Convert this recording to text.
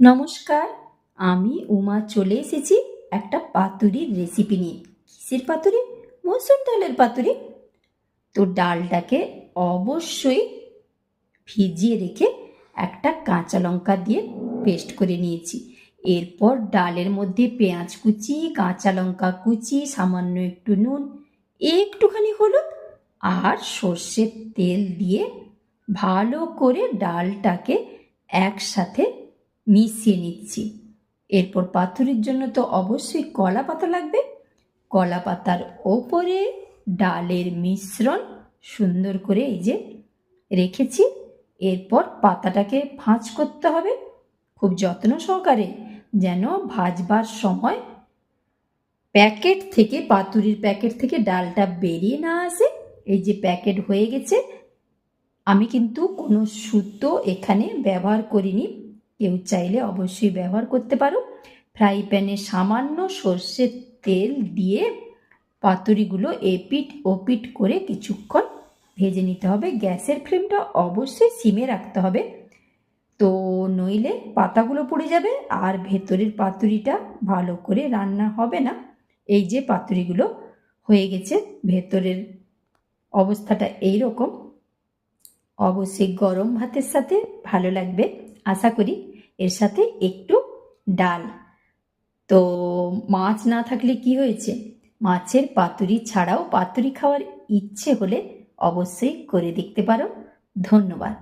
নমস্কার, আমি উমা চলে এসেছি একটা পাতুরির রেসিপি নিয়ে। কিসের পাতুরি? মসুর ডালের পাতুরি। তো ডালটাকে অবশ্যই ভিজিয়ে রেখে একটা কাঁচা লঙ্কা দিয়ে পেস্ট করে নিয়েছি। এরপর ডালের মধ্যে পেঁয়াজ কুচি, কাঁচা লঙ্কা কুচি, সামান্য একটু নুন, একটুখানি হলুদ আর সর্ষের তেল দিয়ে ভালো করে ডালটাকে একসাথে মিশিয়ে নিচ্ছি। এরপর পাথরের জন্য তো অবশ্যই কলা পাতা লাগবে। কলা পাতার ওপরে ডালের মিশ্রণ সুন্দর করে এই যে রেখেছি। এরপর পাতাটাকে ভাঁজ করতে হবে খুব যত্ন সহকারে যেন ভাজবার সময় প্যাকেট থেকে পাতুরির প্যাকেট থেকে ডালটা বেরিয়ে না আসে। এই যে প্যাকেট হয়ে গেছে। আমি কিন্তু কোনো সুতো এখানে ব্যবহার করিনি। কেউ চাইলে অবশ্যই ব্যবহার করতে পারো। ফ্রাই প্যানে সামান্য সর্ষের তেল দিয়ে পাতুরিগুলো এপিট ওপিট করে কিছুক্ষণ ভেজে নিতে হবে। গ্যাসের ফ্লেমটা অবশ্যই সিমে রাখতে হবে। তো নইলে পাতাগুলো পুড়ে যাবে আর ভেতরের পাতুরিটা ভালো করে রান্না হবে না। এই যে পাতুরিগুলো হয়ে গেছে, ভেতরের অবস্থাটা এই রকম। অবশ্যই গরম ভাতের সাথে ভালো লাগবে। আশা করি এর সাথে একটু ডাল। তো মাছ না থাকলে কি হয়েছে? মাছের পাতুরি ছাড়াও পাতুরি খাওয়ার ইচ্ছে হলে অবশ্যই করে দেখতে পারো। ধন্যবাদ।